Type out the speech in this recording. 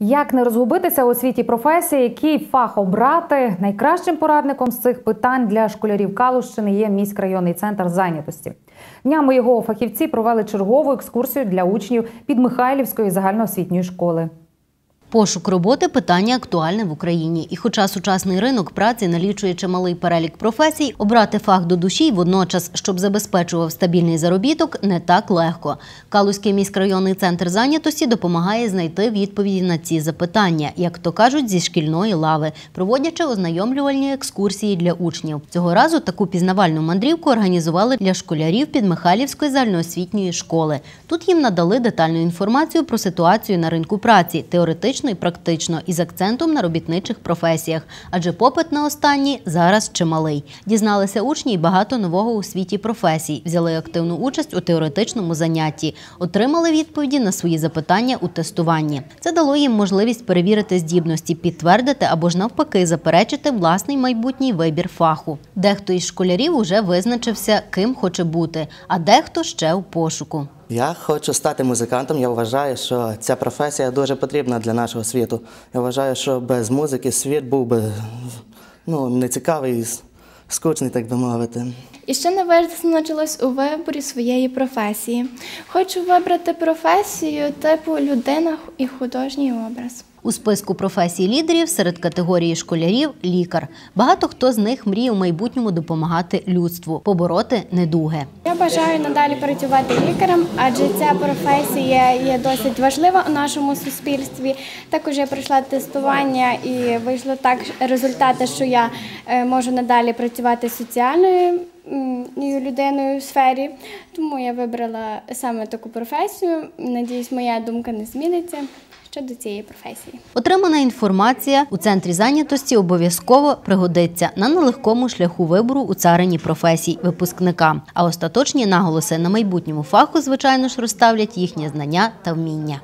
Як не розгубитися у світі професії, який фах обрати? Найкращим порадником з цих питань для школярів Калущини є міськрайонний центр зайнятості. Днями його фахівці провели чергову екскурсію для учнів Підмихайлівської загальноосвітньої школи. Пошук роботи питання актуальне в Україні. І хоча сучасний ринок праці налічує чималий перелік професій, обрати фах до душі й водночас, щоб забезпечував стабільний заробіток, не так легко. Калузький міськрайонний центр зайнятості допомагає знайти відповіді на ці запитання, як то кажуть, зі шкільної лави, проводячи ознайомлювальні екскурсії для учнів. Цього разу таку пізнавальну мандрівку організували для школярів Підмихайлівської загальноосвітньої школи. Тут їм надали детальну інформацію про ситуацію на ринку праці, теоретично і практично, із акцентом на робітничих професіях, адже попит на останні зараз чималий. Дізналися учні й багато нового у світі професій, взяли активну участь у теоретичному занятті, отримали відповіді на свої запитання у тестуванні. Це дало їм можливість перевірити здібності, підтвердити або ж навпаки заперечити власний майбутній вибір фаху. Дехто із школярів уже визначився, ким хоче бути, а дехто ще у пошуку. Я хочу стати музикантом. Я вважаю, що ця професія дуже потрібна для нашого світу. Я вважаю, що без музики світ був би ну, нецікавий, скучний, так би мовити. І ще не визначилось у виборі своєї професії. Хочу вибрати професію типу людина і художній образ. У списку професій лідерів серед категорії школярів лікар. Багато хто з них мріє у майбутньому допомагати людству, побороти недуги. Я бажаю надалі працювати лікарем, адже ця професія є досить важлива у нашому суспільстві. Також я пройшла тестування і вийшло так результати, що я е, можу надалі працювати соціальною людиною у сфері. Тому я вибрала саме таку професію. Надіюсь, моя думка не зміниться щодо цієї професії. Отримана інформація у центрі зайнятості обов'язково пригодиться на нелегкому шляху вибору у царині професій випускника. А остаточні наголоси на майбутньому фаху, звичайно ж, розставлять їхні знання та вміння.